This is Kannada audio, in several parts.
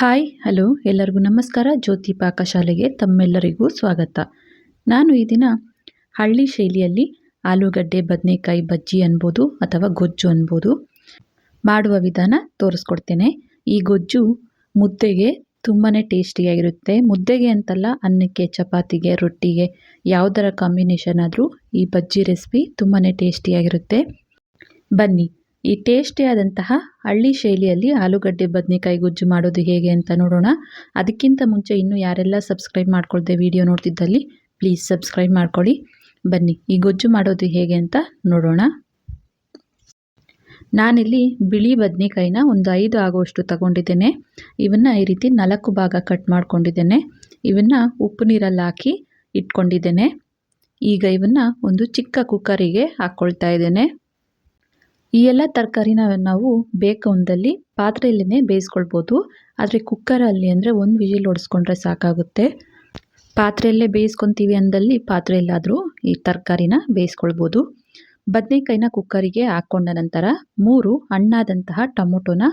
ಹಾಯ್, ಹಲೋ, ಎಲ್ಲರಿಗೂ ನಮಸ್ಕಾರ. ಜ್ಯೋತಿ ಪಾಕಶಾಲೆಗೆ ತಮ್ಮೆಲ್ಲರಿಗೂ ಸ್ವಾಗತ. ನಾನು ಈ ದಿನ ಹಳ್ಳಿ ಶೈಲಿಯಲ್ಲಿ ಆಲೂಗಡ್ಡೆ, ಬದನೆಕಾಯಿ, ಬಜ್ಜಿ ಅನ್ಬೋದು ಅಥವಾ ಗೊಜ್ಜು ಅನ್ಬೋದು ಮಾಡುವ ವಿಧಾನ ತೋರಿಸ್ಕೊಡ್ತೇನೆ. ಈ ಗೊಜ್ಜು ಮುದ್ದೆಗೆ ತುಂಬಾ ಟೇಸ್ಟಿಯಾಗಿರುತ್ತೆ. ಮುದ್ದೆಗೆ ಅಂತಲ್ಲ ಅನ್ನಕ್ಕೆ, ಚಪಾತಿಗೆ, ರೊಟ್ಟಿಗೆ ಯಾವುದರ ಕಾಂಬಿನೇಷನ್ ಆದರೂ ಈ ಬಜ್ಜಿ ರೆಸಿಪಿ ತುಂಬಾ ಟೇಸ್ಟಿಯಾಗಿರುತ್ತೆ. ಬನ್ನಿ ಈ ಟೇಸ್ಟಿಯಾದಂತಹ ಹಳ್ಳಿ ಶೈಲಿಯಲ್ಲಿ ಆಲೂಗಡ್ಡೆ, ಬದನೆಕಾಯಿ ಗೊಜ್ಜು ಮಾಡೋದು ಹೇಗೆ ಅಂತ ನೋಡೋಣ. ಅದಕ್ಕಿಂತ ಮುಂಚೆ ಇನ್ನೂ ಯಾರೆಲ್ಲ ಸಬ್ಸ್ಕ್ರೈಬ್ ಮಾಡ್ಕೊಳ್ದೆ ವಿಡಿಯೋ ನೋಡ್ತಿದ್ದಲ್ಲಿ, ಪ್ಲೀಸ್ ಸಬ್ಸ್ಕ್ರೈಬ್ ಮಾಡ್ಕೊಳ್ಳಿ. ಬನ್ನಿ, ಈ ಗೊಜ್ಜು ಮಾಡೋದು ಹೇಗೆ ಅಂತ ನೋಡೋಣ. ನಾನಿಲ್ಲಿ ಬಿಳಿ ಬದನೆಕಾಯಿನ ಒಂದು ಐದು ಆಗುವಷ್ಟು ತಗೊಂಡಿದ್ದೇನೆ. ಇವನ್ನು ಈ ರೀತಿ ನಾಲ್ಕು ಭಾಗ ಕಟ್ ಮಾಡ್ಕೊಂಡಿದ್ದೇನೆ. ಇವನ್ನು ಉಪ್ಪು ನೀರಲ್ಲಿ ಹಾಕಿ ಇಟ್ಕೊಂಡಿದ್ದೇನೆ. ಈಗ ಇವನ್ನು ಒಂದು ಚಿಕ್ಕ ಕುಕ್ಕರಿಗೆ ಹಾಕ್ಕೊಳ್ತಾ ಇದ್ದೇನೆ. ಈ ಎಲ್ಲ ತರಕಾರಿನ ನಾವು ಬೇಕೊಂದಲ್ಲಿ ಪಾತ್ರೆಯಲ್ಲೇ ಬೇಯಿಸ್ಕೊಳ್ಬೋದು. ಆದರೆ ಕುಕ್ಕರಲ್ಲಿ ಅಂದರೆ ಒಂದು ವಿಜಿಲ್ ಹೊಡೆಸ್ಕೊಂಡ್ರೆ ಸಾಕಾಗುತ್ತೆ. ಪಾತ್ರೆಯಲ್ಲೇ ಬೇಯಿಸ್ಕೊತೀವಿ ಅಂದಲ್ಲಿ ಪಾತ್ರೆಯಲ್ಲಾದರೂ ಈ ತರಕಾರಿನ ಬೇಯಿಸ್ಕೊಳ್ಬೋದು. ಬದನೆಕಾಯಿನ ಕುಕ್ಕರಿಗೆ ಹಾಕ್ಕೊಂಡ ನಂತರ ಮೂರು ಹಣ್ಣಾದಂತಹ ಟೊಮೊಟೊನ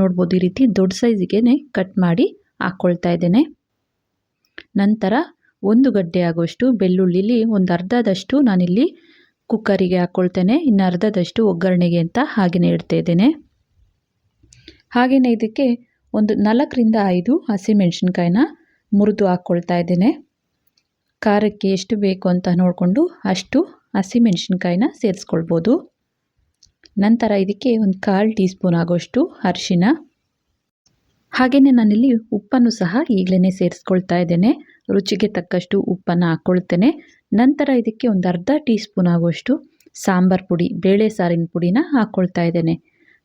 ನೋಡ್ಬೋದು. ಈ ರೀತಿ ದೊಡ್ಡ ಸೈಜಿಗೆ ಕಟ್ ಮಾಡಿ ಹಾಕ್ಕೊಳ್ತಾ ಇದ್ದೇನೆ. ನಂತರ ಒಂದು ಗಡ್ಡೆ ಆಗುವಷ್ಟು ಬೆಳ್ಳುಳ್ಳಿಲಿ ಒಂದು ಅರ್ಧದಷ್ಟು ನಾನಿಲ್ಲಿ ಕುಕ್ಕರಿಗೆ ಹಾಕ್ಕೊಳ್ತೇನೆ ಇನ್ನು ಅರ್ಧದಷ್ಟು ಒಗ್ಗರಣೆಗೆ ಅಂತ ಹಾಗೆಯೇ ಇಡ್ತಾ ಇದ್ದೇನೆ. ಹಾಗೆಯೇ ಇದಕ್ಕೆ ಒಂದು ನಾಲ್ಕರಿಂದ ಐದು ಹಸಿಮೆಣಸಿನ್ಕಾಯಿನ ಮುರಿದು ಹಾಕ್ಕೊಳ್ತಾ ಇದ್ದೇನೆ. ಖಾರಕ್ಕೆ ಎಷ್ಟು ಬೇಕು ಅಂತ ನೋಡಿಕೊಂಡು ಅಷ್ಟು ಹಸಿಮೆಣಸಿನ್ಕಾಯಿನ ಸೇರಿಸ್ಕೊಳ್ಬೋದು. ನಂತರ ಇದಕ್ಕೆ ಒಂದು ಕಾಲು ಟೀ ಸ್ಪೂನ್ ಆಗೋಷ್ಟು ಅರಿಶಿನ. ಹಾಗೆಯೇ ನಾನಿಲ್ಲಿ ಉಪ್ಪನ್ನು ಸಹ ಈಗಲೇ ಸೇರಿಸ್ಕೊಳ್ತಾ ಇದ್ದೇನೆ. ರುಚಿಗೆ ತಕ್ಕಷ್ಟು ಉಪ್ಪನ್ನು ಹಾಕ್ಕೊಳ್ತೇನೆ ನಂತರ ಇದಕ್ಕೆ ಒಂದು ಅರ್ಧ ಟೀ ಸ್ಪೂನ್ ಆಗುವಷ್ಟು ಸಾಂಬಾರ್ ಪುಡಿ, ಬೇಳೆ ಸಾರಿನ ಪುಡಿನ ಹಾಕ್ಕೊಳ್ತಾ ಇದ್ದೇನೆ.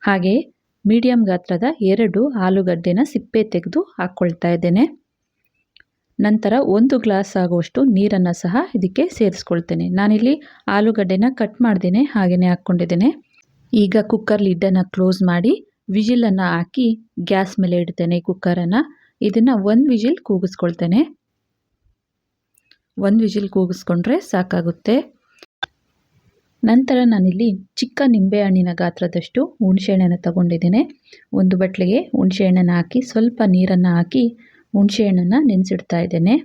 ಹಾಗೆಯೇ ಮೀಡಿಯಮ್ ಗಾತ್ರದ ಎರಡು ಆಲೂಗಡ್ಡೆನ ಸಿಪ್ಪೆ ತೆಗೆದು ಹಾಕ್ಕೊಳ್ತಾ ಇದ್ದೇನೆ. ನಂತರ ಒಂದು ಗ್ಲಾಸ್ ಆಗುವಷ್ಟು ನೀರನ್ನು ಸಹ ಇದಕ್ಕೆ ಸೇರಿಸ್ಕೊಳ್ತೇನೆ. ನಾನಿಲ್ಲಿ ಆಲೂಗಡ್ಡೆನ ಕಟ್ ಮಾಡ್ದೇನೆ ಹಾಗೆಯೇ ಹಾಕ್ಕೊಂಡಿದ್ದೇನೆ. ಈಗ ಕುಕ್ಕರ್ ಲಿಡ್ಡನ್ನು ಕ್ಲೋಸ್ ಮಾಡಿ ವಿಜಿಲನ್ನು ಹಾಕಿ ಗ್ಯಾಸ್ ಮೇಲೆ ಇಡ್ತೇನೆ ಕುಕ್ಕರನ್ನು ಇದನ್ನು ಒಂದು ವಿಜಿಲ್ ಕೂಗಿಸ್ಕೊಳ್ತೇನೆ. ಒಂದು ವಿಜಿಲ್ ಕೂಗಿಸ್ಕೊಂಡ್ರೆ ಸಾಕಾಗುತ್ತೆ. ನಂತರ ನಾನಿಲ್ಲಿ ಚಿಕ್ಕ ನಿಂಬೆಹಣ್ಣಿನ ಗಾತ್ರದಷ್ಟು ಹುಣಸೆಹಣ್ಣನ್ನು ತಗೊಂಡಿದ್ದೇನೆ. ಒಂದು ಬಟ್ಲಿಗೆ ಹುಣಸೆಹಣ್ಣನ್ನು ಹಾಕಿ, ಸ್ವಲ್ಪ ನೀರನ್ನು ಹಾಕಿ ಹುಣಸೆಹಣ್ಣನ್ನು ನೆನೆಸಿಡ್ತಾ ಇದ್ದೇನೆ.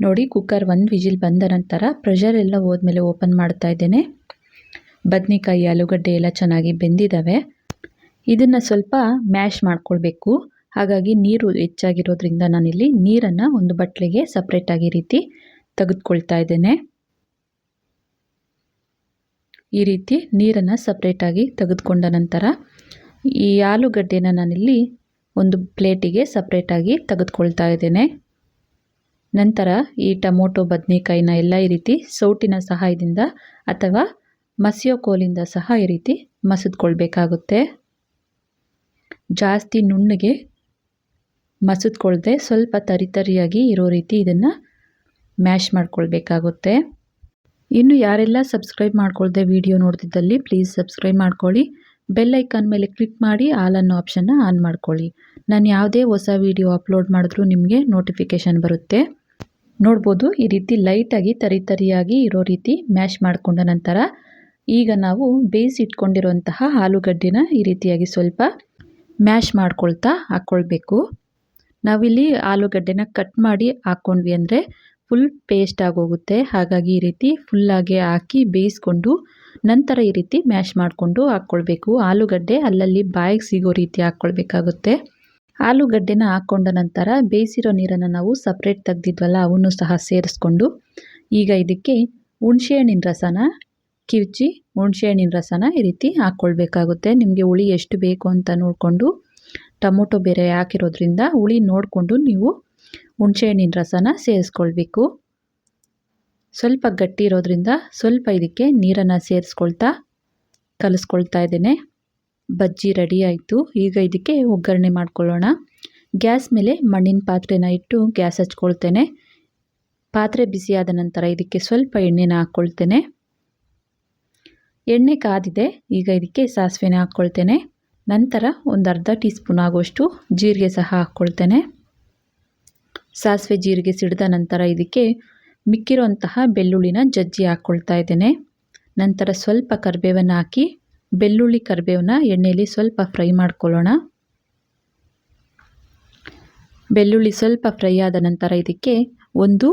ನೋಡಿ, ಕುಕ್ಕರ್ ಒಂದು ವಿಜಿಲ್ ಬಂದ ನಂತರ ಪ್ರೆಷರ್ ಎಲ್ಲ ಹೋದ್ಮೇಲೆ ಓಪನ್ ಮಾಡ್ತಾ ಇದ್ದೇನೆ. ಬದನೆಕಾಯಿ, ಆಲೂಗಡ್ಡೆ ಎಲ್ಲ ಚೆನ್ನಾಗಿ ಬೆಂದಿದ್ದಾವೆ. ಇದನ್ನು ಸ್ವಲ್ಪ ಮ್ಯಾಶ್ ಮಾಡ್ಕೊಳ್ಬೇಕು. ಹಾಗಾಗಿ ನೀರು ಹೆಚ್ಚಾಗಿರೋದ್ರಿಂದ ನಾನಿಲ್ಲಿ ನೀರನ್ನು ಒಂದು ಬಟ್ಲಿಗೆ ಸಪ್ರೇಟಾಗಿ ರೀತಿ ತೆಗೆದುಕೊಳ್ತಾ ಇದ್ದೇನೆ. ಈ ರೀತಿ ನೀರನ್ನು ಸಪ್ರೇಟಾಗಿ ತೆಗೆದುಕೊಂಡ ನಂತರ ಈ ಆಲೂಗಡ್ಡೆನ ನಾನಿಲ್ಲಿ ಒಂದು ಪ್ಲೇಟಿಗೆ ಸಪ್ರೇಟಾಗಿ ತೆಗೆದುಕೊಳ್ತಾ ಇದ್ದೇನೆ. ನಂತರ ಈ ಟೊಮೊಟೊ, ಬದನೆಕಾಯಿನ ಎಲ್ಲ ಈ ರೀತಿ ಸೌಟಿನ ಸಹಾಯದಿಂದ ಅಥವಾ ಮಸಿಯೋ ಕೋಲಿಂದ ಸಹ ಈ ರೀತಿ ಮಸಿದ್ಕೊಳ್ಬೇಕಾಗುತ್ತೆ. ಜಾಸ್ತಿ ನುಣ್ಣಗೆ ಮಸದ್ಕೊಳ್ದೆ ಸ್ವಲ್ಪ ತರಿ ತರಿಯಾಗಿ ಇರೋ ರೀತಿ ಇದನ್ನು ಮ್ಯಾಶ್ ಮಾಡ್ಕೊಳ್ಬೇಕಾಗುತ್ತೆ. ಇನ್ನು ಯಾರೆಲ್ಲ ಸಬ್ಸ್ಕ್ರೈಬ್ ಮಾಡ್ಕೊಳ್ದೆ ವಿಡಿಯೋ ನೋಡ್ತಿದ್ದಲ್ಲಿ ಪ್ಲೀಸ್ ಸಬ್ಸ್ಕ್ರೈಬ್ ಮಾಡ್ಕೊಳ್ಳಿ. ಬೆಲ್ ಐಕಾನ್ ಮೇಲೆ ಕ್ಲಿಕ್ ಮಾಡಿ ಆಲ್ ಅನ್ನೋ ಆಪ್ಷನ್ನ ಆನ್ ಮಾಡ್ಕೊಳ್ಳಿ. ನಾನು ಯಾವುದೇ ಹೊಸ ವಿಡಿಯೋ ಅಪ್ಲೋಡ್ ಮಾಡಿದ್ರೂ ನಿಮಗೆ ನೋಟಿಫಿಕೇಷನ್ ಬರುತ್ತೆ. ನೋಡ್ಬೋದು ಈ ರೀತಿ ಲೈಟಾಗಿ ತರಿ ತರಿಯಾಗಿ ಇರೋ ರೀತಿ ಮ್ಯಾಶ್ ಮಾಡಿಕೊಂಡ ನಂತರ ಈಗ ನಾವು ಬೇಯಿಸಿಟ್ಕೊಂಡಿರುವಂತಹ ಆಲೂಗಡ್ಡೆನ ಈ ರೀತಿಯಾಗಿ ಸ್ವಲ್ಪ ಮ್ಯಾಶ್ ಮಾಡ್ಕೊಳ್ತಾ ಹಾಕ್ಕೊಳ್ಬೇಕು. ನಾವಿಲ್ಲಿ ಆಲೂಗಡ್ಡೆನ ಕಟ್ ಮಾಡಿ ಹಾಕ್ಕೊಂಡ್ವಿ ಅಂದರೆ ಫುಲ್ ಪೇಸ್ಟ್ ಆಗೋಗುತ್ತೆ. ಹಾಗಾಗಿ ಈ ರೀತಿ ಫುಲ್ಲಾಗಿ ಹಾಕಿ ಬೇಯಿಸ್ಕೊಂಡು ನಂತರ ಈ ರೀತಿ ಮ್ಯಾಶ್ ಮಾಡಿಕೊಂಡು ಹಾಕ್ಕೊಳ್ಬೇಕು. ಆಲೂಗಡ್ಡೆ ಅಲ್ಲಲ್ಲಿ ಬಾಯಿಗೆ ಸಿಗೋ ರೀತಿ ಹಾಕ್ಕೊಳ್ಬೇಕಾಗುತ್ತೆ. ಆಲೂಗಡ್ಡೆನ ಹಾಕ್ಕೊಂಡ ನಂತರ ಬೇಯಿಸಿರೋ ನೀರನ್ನು ನಾವು ಸಪ್ರೇಟ್ ತೆಗ್ದಿದ್ವಲ್ಲ, ಅವನ್ನು ಸಹ ಸೇರಿಸ್ಕೊಂಡು ಈಗ ಇದಕ್ಕೆ ಹುಣಸೆಹಣ್ಣಿನ ರಸನ, ಕಿವುಚಿ ಹುಣಸೆಹಣ್ಣಿನ ರಸನ ಈ ರೀತಿ ಹಾಕ್ಕೊಳ್ಬೇಕಾಗುತ್ತೆ. ನಿಮಗೆ ಹುಳಿ ಎಷ್ಟು ಬೇಕು ಅಂತ ನೋಡಿಕೊಂಡು ಟೊಮೊಟೊ ಬೇರೆ ಹಾಕಿರೋದ್ರಿಂದ ಹುಳಿ ನೋಡಿಕೊಂಡು ನೀವು ಹುಣಸೆಹಣ್ಣಿನ ರಸನ ಸೇರಿಸ್ಕೊಳ್ಬೇಕು. ಸ್ವಲ್ಪ ಗಟ್ಟಿ ಇರೋದ್ರಿಂದ ಸ್ವಲ್ಪ ಇದಕ್ಕೆ ನೀರನ್ನು ಸೇರಿಸ್ಕೊಳ್ತಾ ಕಲಿಸ್ಕೊಳ್ತಾ ಇದ್ದೇನೆ. ಬಜ್ಜಿ ರೆಡಿ ಆಯಿತು. ಈಗ ಇದಕ್ಕೆ ಒಗ್ಗರಣೆ ಮಾಡ್ಕೊಳ್ಳೋಣ. ಗ್ಯಾಸ್ ಮೇಲೆ ಮಣ್ಣಿನ ಪಾತ್ರೆನ ಇಟ್ಟು ಗ್ಯಾಸ್ ಹಚ್ಕೊಳ್ತೇನೆ. ಪಾತ್ರೆ ಬಿಸಿಯಾದ ನಂತರ ಇದಕ್ಕೆ ಸ್ವಲ್ಪ ಎಣ್ಣೆನ ಹಾಕ್ಕೊಳ್ತೇನೆ. ಎಣ್ಣೆ ಕಾದಿದೆ. ಈಗ ಇದಕ್ಕೆ ಸಾಸಿವೆನ ಹಾಕ್ಕೊಳ್ತೇನೆ. ನಂತರ ಒಂದು ಅರ್ಧ ಟೀ ಸ್ಪೂನ್ ಆಗುವಷ್ಟು ಜೀರಿಗೆ ಸಹ ಹಾಕ್ಕೊಳ್ತೇನೆ. ಸಾಸಿವೆ ಜೀರಿಗೆ ಸಿಡಿದ ನಂತರ ಇದಕ್ಕೆ ಮಿಕ್ಕಿರುವಂತಹ ಬೆಳ್ಳುಳ್ಳಿನ ಜಜ್ಜಿ ಹಾಕ್ಕೊಳ್ತಾ ಇದ್ದೇನೆ. ನಂತರ ಸ್ವಲ್ಪ ಕರಿಬೇವನ್ನು ಹಾಕಿ, ಬೆಳ್ಳುಳ್ಳಿ ಕರಿಬೇವನ್ನ ಎಣ್ಣೆಯಲ್ಲಿ ಸ್ವಲ್ಪ ಫ್ರೈ ಮಾಡ್ಕೊಳ್ಳೋಣ. ಬೆಳ್ಳುಳ್ಳಿ ಸ್ವಲ್ಪ ಫ್ರೈ ಆದ ನಂತರ ಇದಕ್ಕೆ ಒಂದು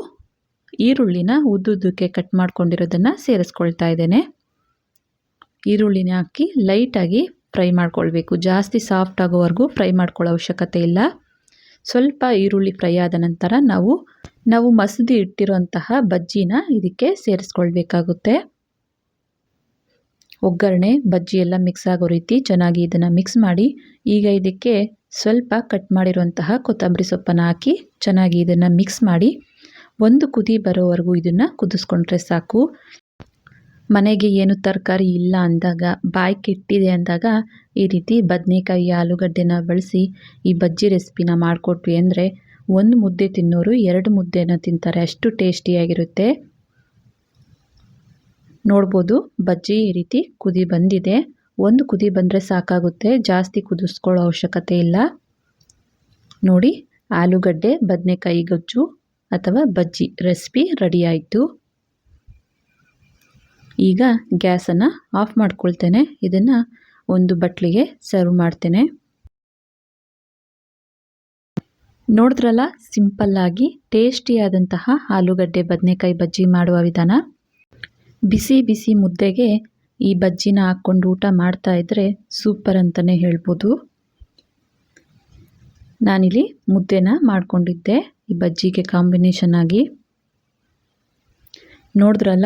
ಈರುಳ್ಳಿನ ಉದ್ದುದ್ದಕ್ಕೆ ಕಟ್ ಮಾಡ್ಕೊಂಡಿರೋದನ್ನು ಸೇರಿಸ್ಕೊಳ್ತಾ ಇದ್ದೇನೆ. ಈರುಳ್ಳಿನ ಹಾಕಿ ಲೈಟಾಗಿ ಫ್ರೈ ಮಾಡ್ಕೊಳ್ಬೇಕು. ಜಾಸ್ತಿ ಸಾಫ್ಟ್ ಆಗೋವರೆಗೂ ಫ್ರೈ ಮಾಡ್ಕೊಳ್ಳೋ ಅವಶ್ಯಕತೆ ಇಲ್ಲ. ಸ್ವಲ್ಪ ಈರುಳ್ಳಿ ಫ್ರೈ ಆದ ನಂತರ ನಾವು ನಾವು ಮಸದಿ ಇಟ್ಟಿರುವಂತಹ ಬಜ್ಜಿನ ಇದಕ್ಕೆ ಸೇರಿಸ್ಕೊಳ್ಬೇಕಾಗುತ್ತೆ. ಒಗ್ಗರಣೆ, ಬಜ್ಜಿ ಎಲ್ಲ ಮಿಕ್ಸ್ ಆಗೋ ರೀತಿ ಚೆನ್ನಾಗಿ ಇದನ್ನು ಮಿಕ್ಸ್ ಮಾಡಿ, ಈಗ ಇದಕ್ಕೆ ಸ್ವಲ್ಪ ಕಟ್ ಮಾಡಿರುವಂತಹ ಕೊತ್ತಂಬರಿ ಸೊಪ್ಪನ್ನು ಹಾಕಿ ಚೆನ್ನಾಗಿ ಇದನ್ನು ಮಿಕ್ಸ್ ಮಾಡಿ, ಒಂದು ಕುದಿ ಬರೋವರೆಗೂ ಇದನ್ನು ಕುದಿಸ್ಕೊಂಡ್ರೆ ಸಾಕು. ಮನೆಗೆ ಏನು ತರಕಾರಿ ಇಲ್ಲ ಅಂದಾಗ ಬಾಯಿ ಕೆಟ್ಟಿದೆ ಅಂದಾಗ, ಈ ರೀತಿ ಬದನೆಕಾಯಿ ಆಲೂಗಡ್ಡೆನ ಬಳಸಿ, ಈ ಬಜ್ಜಿ ರೆಸಿಪಿನ ಮಾಡಿಕೊಟ್ವಿ ಅಂದರೆ, ಒಂದು ಮುದ್ದೆ ತಿನ್ನೋರು ಎರಡು ಮುದ್ದೆನ ತಿಂತಾರೆ. ಅಷ್ಟು ಟೇಸ್ಟಿಯಾಗಿರುತ್ತೆ. ನೋಡ್ಬೋದು, ಬಜ್ಜಿ ಈ ರೀತಿ ಕುದಿ ಬಂದಿದೆ. ಒಂದು ಕುದಿ ಬಂದರೆ ಸಾಕಾಗುತ್ತೆ. ಜಾಸ್ತಿ ಕುದಿಸ್ಕೊಳ್ಳೋ ಅವಶ್ಯಕತೆ ಇಲ್ಲ. ನೋಡಿ, ಆಲೂಗಡ್ಡೆ, ಬದನೆಕಾಯಿ ಗೊಜ್ಜು ಅಥವಾ ಬಜ್ಜಿ ರೆಸಿಪಿ ರೆಡಿ ಆಯಿತು. ಈಗ ಗ್ಯಾಸನ್ನು ಆಫ್ ಮಾಡ್ಕೊಳ್ತೇನೆ. ಇದನ್ನು ಒಂದು ಬಟ್ಲಿಗೆ ಸರ್ವ್ ಮಾಡ್ತೇನೆ. ನೋಡಿದ್ರಲ್ಲ ಸಿಂಪಲ್ಲಾಗಿ ಟೇಸ್ಟಿಯಾದಂತಹ ಆಲೂಗಡ್ಡೆ, ಬದನೆಕಾಯಿ ಬಜ್ಜಿ ಮಾಡುವ ವಿಧಾನ. ಬಿಸಿ ಬಿಸಿ ಮುದ್ದೆಗೆ ಈ ಬಜ್ಜಿನ ಹಾಕ್ಕೊಂಡು ಊಟ ಮಾಡ್ತಾ ಇದ್ದರೆ ಸೂಪರ್ ಅಂತಲೇ ಹೇಳ್ಬೋದು. ನಾನಿಲ್ಲಿ ಮುದ್ದೆನ ಮಾಡಿಕೊಂಡಿದ್ದೆ, ಈ ಬಜ್ಜಿಗೆ ಕಾಂಬಿನೇಷನ್ ಆಗಿ. ನೋಡಿದ್ರಲ್ಲ